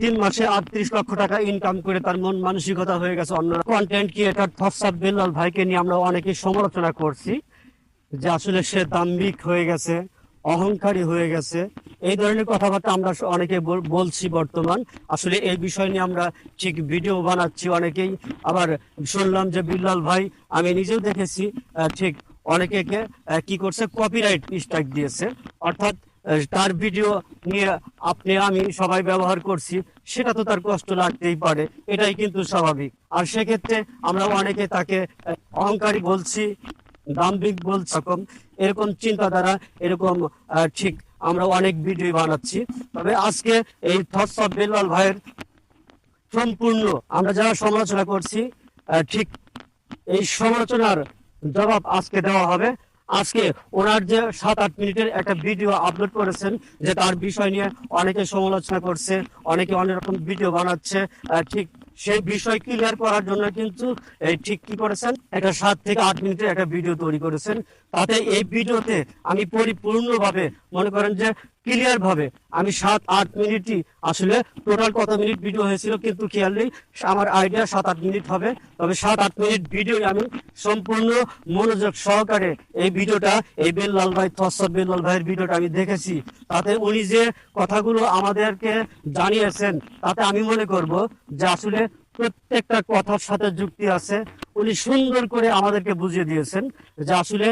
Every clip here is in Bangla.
তিন মাসে আটত্রিশ লক্ষ টাকা ইনকাম করে তার মন মানসিকতা হয়ে গেছে অন্য কন্টেন্ট ক্রিয়েটার থরসাব বেল্লাল ভাইকে নিয়ে আমরা অনেকে সমালোচনা করছি যে আসলে সে দাম্ভিক হয়ে গেছে, অহংকারী হয়ে গেছে। এই ধরনের কথাবার্তা আমরা অনেকে বলছি বর্তমান। আসলে এই বিষয় নিয়ে আমরা ঠিক ভিডিও বানাচ্ছি অনেকেই। আবার শুনলাম যে বিল্লাল ভাই, আমি নিজেও দেখেছি ঠিক অনেকে কি করছে? কপিরাইট স্ট্রাইক দিয়েছে। অর্থাৎ তার ভিডিও নিয়ে আপনি, আমি সবাই ব্যবহার করছি। সেটা তো তার কষ্ট লাগতেই পারে, এটাই কিন্তু স্বাভাবিক। আর সেক্ষেত্রে আমরা অনেকে তাকে অহংকারী বলছি, দাম্ভিক বলছি, এরকম এরকম চিন্তাধারা, এরকম ঠিক আমরা অনেক ভিডিও বানাচ্ছি। তবে আজকে এই থটস অফ বেলাল ভাইয়ের সম্পূর্ণ, আমরা যারা সমালোচনা করছি ঠিক এই সমালোচনার জবাব আজকে দেওয়া হবে। আজকে ওনার যে সাত আট মিনিটের একটা ভিডিও আপলোড করেছেন, যে তার বিষয় নিয়ে অনেকে সমালোচনা করছে, অনেকে অনেক রকম ভিডিও বানাচ্ছে ঠিক সেই বিষয় ক্লিয়ার করার জন্য কিন্তু, এই ঠিক কি করেছেন? একটা সাত থেকে আট মিনিটের একটা ভিডিও তৈরি করেছেন। তাতে এই ভিডিওতে আমি পরিপূর্ণভাবে মনে করেন যে ক্লিয়ার ভাবে আমি সাত, আট মিনিটই আসলে টোটাল কত মিনিট ভিডিও হয়েছিল কিন্তু খেয়াল নেই। আমার আইডিয়া সাত, আট মিনিট হবে। তবে সাত, আট মিনিট ভিডিও আমি সম্পূর্ণ মনোযোগ সহকারে এই ভিডিওটা এই বেল্লাল ভাই থসর বেল্লাল ভাইয়ের ভিডিওটা আমি দেখেছি। তাতে উনি যে কথাগুলো আমাদেরকে জানিয়েছেন, তাতে আমি মনে করব যে আসলে প্রত্যেকটা কথার সাথে যুক্তি আছে। উনি সুন্দর করে আমাদেরকে বুঝিয়ে দিয়েছেন যে আসলে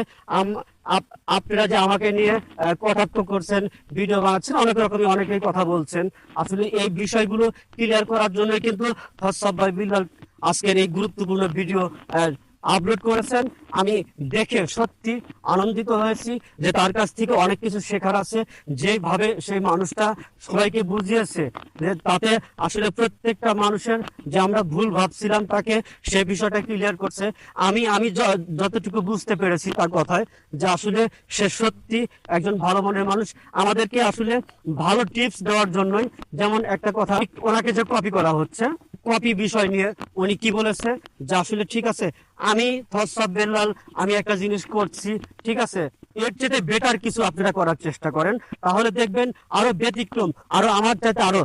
আপনারা যে আমাকে নিয়ে কটাক্ষ করছেন, ভিডিও বানাচ্ছেন, অনেক রকমের অনেকেই কথা বলছেন। আসলে এই বিষয়গুলো ক্লিয়ার করার জন্য কিন্তু ফসব ভাই বিল্লাল আজকের এই গুরুত্বপূর্ণ ভিডিও আপলোড করেছেন, আমি দেখে সত্যি আনন্দিত হয়েছি যে তার কাছ থেকে অনেক কিছু শেখার আছে। যেভাবে সেই মানুষটা সবাইকে বুঝিয়েছে যে তাতে আসলে প্রত্যেকটা মানুষের যে আমরা ভুল ভাবছিলাম তাকে সে বিষয়টা ক্লিয়ার করছে। আমি আমি যতটুকু বুঝতে পেরেছি তার কথায় যে আসলে সে সত্যি একজন ভালো মনের মানুষ। আমাদেরকে আসলে ভালো টিপস দেওয়ার জন্যই যেমন একটা কথা, ওনাকে যে কপি করা হচ্ছে কপি বিষয় নিয়ে উনি কি বলেছে? যে আসলে ঠিক আছে, আমি আমি একটা জিনিস করছি, ঠিক আছে? এর চেয়ে বেটার কিছু আপনারা করার চেষ্টা করেন। তাহলে দেখবেন আরও ব্যতিক্রম, আরও আমার চাইতে আরও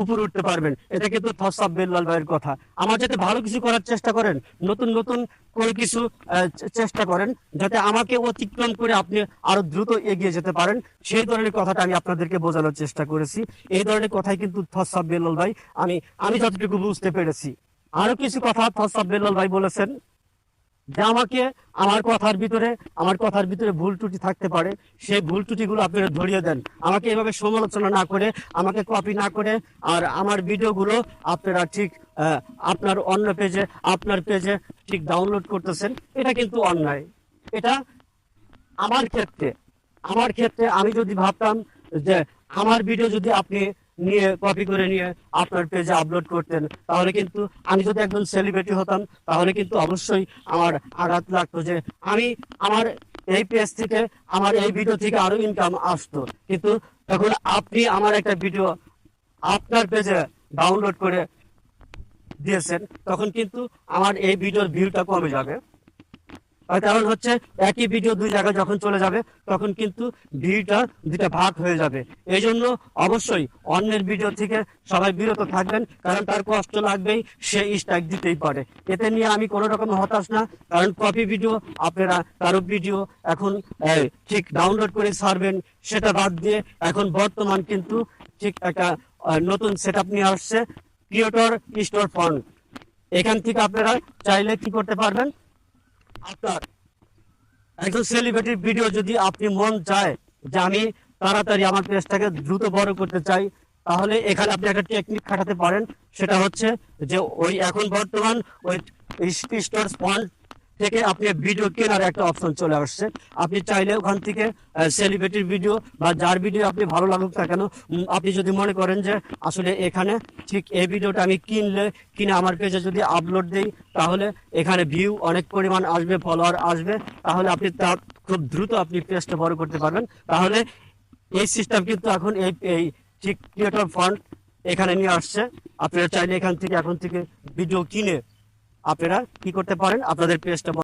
উপরে উঠতে পারবেন। এটা কিন্তু থসব বেল্লাল ভাইয়ের কথা। আমার যাতে ভালো কিছু করার চেষ্টা করেন, নতুন নতুন কোনো কিছু চেষ্টা করেন, যাতে আমাকে অতিক্রম করে আপনি আরও দ্রুত এগিয়ে যেতে পারেন, সেই ধরনের কথাটা আমি আপনাদেরকে বোঝানোর চেষ্টা করেছি। এই ধরনের কথাই কিন্তু থসব বেল্লাল ভাই, আমি আমি যতটুকু বুঝতে পেরেছি। আরও কিছু কথা থসব বেল্লাল ভাই বলেছেন। যে আমাকে আমার কথার ভিতরে, আমার কথার ভিতরে ভুল ত্রুটি থাকতে পারে, সেই ভুল ত্রুটিগুলো আপনারা ধরিয়ে দেন। আমাকে এভাবে সমালোচনা না করে, আমাকে কপি না করে, আর আমার ভিডিওগুলো আপনারা ঠিক আপনার অন্য পেজে আপনার পেজে ঠিক ডাউনলোড করতেছেন। এটা কিন্তু অন্যায়। এটা আমার ক্ষেত্রে আমার ক্ষেত্রে আমি যদি ভাবতাম যে আমার ভিডিও যদি আপনি নিয়ে কপি করে নিয়ে আপনার পেজে আপলোড করতেন। তাহলে কিন্তু আমি যদি একজন সেলিব্রিটি হতাম, তাহলে কিন্তু অবশ্যই আমার আঘাত লাগতো যে আমি আমার এই পেজ থেকে, আমার এই ভিডিও থেকে আরও ইনকাম আসতো। কিন্তু তখন আপনি আমার একটা ভিডিও আপনার পেজে ডাউনলোড করে দিয়েছেন, তখন কিন্তু আমার এই ভিডিওর ভিউটা কমে যাবে। কারণ হচ্ছে একই ভিডিও দুই জায়গায় যখন চলে যাবে, তখন কিন্তু ভিডিওটা দুটা ভাগ হয়ে যাবে। এই জন্য অবশ্যই অন্যের ভিডিও থেকে সবাই বিরত থাকবেন, কারণ তার কষ্ট লাগবেই, সে স্ট্রাইক দিতেই পারে। এতে নিয়ে আমি কোনো রকম হতাশ না, কারণ কপি ভিডিও আপনারা, কারও ভিডিও এখন ঠিক ডাউনলোড করে ছাড়বেন, সেটা বাদ দিয়ে এখন বর্তমান কিন্তু ঠিক একটা নতুন সেট আপ নিয়ে আসছে ক্রিয়েটর স্টোর ফান্ড এখান থেকে আপনারা চাইলে কি করতে পারবেন? আপনার একজন সেলিব্রিটির ভিডিও যদি আপনি মন চায় যে আমি তাড়াতাড়ি আমার পেজটাকে দ্রুত বড় করতে চাই, তাহলে এখানে আপনি একটা টেকনিক খাটাতে পারেন। সেটা হচ্ছে যে ওই এখন বর্তমান ওই স্টোর ফান্ড থেকে আপনি ভিডিও কেনার একটা অপশন চলে আসছে। আপনি চাইলে ওখান থেকে সেলিব্রিটির ভিডিও বা যার ভিডিও আপনি ভালো লাগুক না কেন আপনি যদি মনে করেন যে আসলে এখানে ঠিক এই ভিডিওটা আমি কিনলে, কিনে আমার পেজে যদি আপলোড দেই, তাহলে এখানে ভিউ অনেক পরিমাণ আসবে ফলোয়ার আসবে। তাহলে আপনি তার খুব দ্রুত আপনি পেজটা বড় করতে পারবেন। তাহলে এই সিস্টেম কিন্তু এখন এই এই ঠিক ক্রিয়েটর ফান্ড এখানে নিয়ে আসছে। আপনারা চাইলে এখান থেকে, এখন থেকে ভিডিও কিনে আপনারা কি করতে পারেন? আপনাদের পেজটা